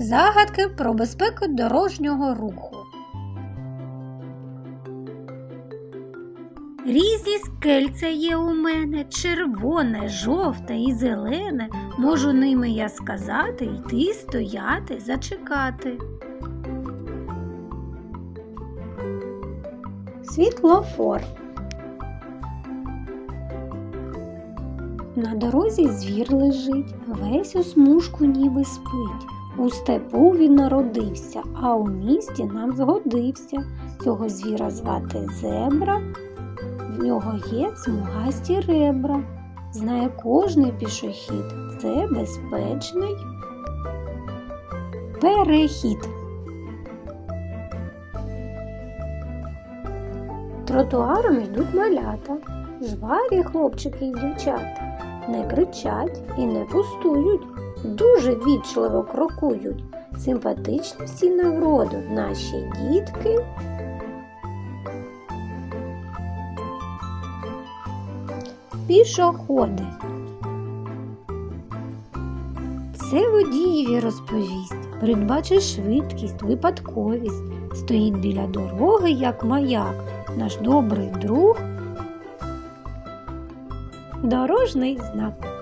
Загадки про безпеку дорожнього руху. Різні скельця є у мене, червоне, жовте і зелене. Можу ними я сказати, йти, стояти, зачекати. Світлофор. На дорозі звір лежить, весь у смужку ніби спить. У степу він народився, а у місті нам згодився. Цього звіра звати зебра, в нього є смугасті ребра. Знає кожний пішохід. Це безпечний перехід. Тротуаром йдуть малята, жваві хлопчики і дівчата. Не кричать і не пустують, дуже вічливо крокують. Симпатичні всі на наші дітки. Пішоходи. Це водієві розповість, передбачить швидкість, випадковість, стоїть біля дороги, як маяк, наш добрий друг, дорожний знак.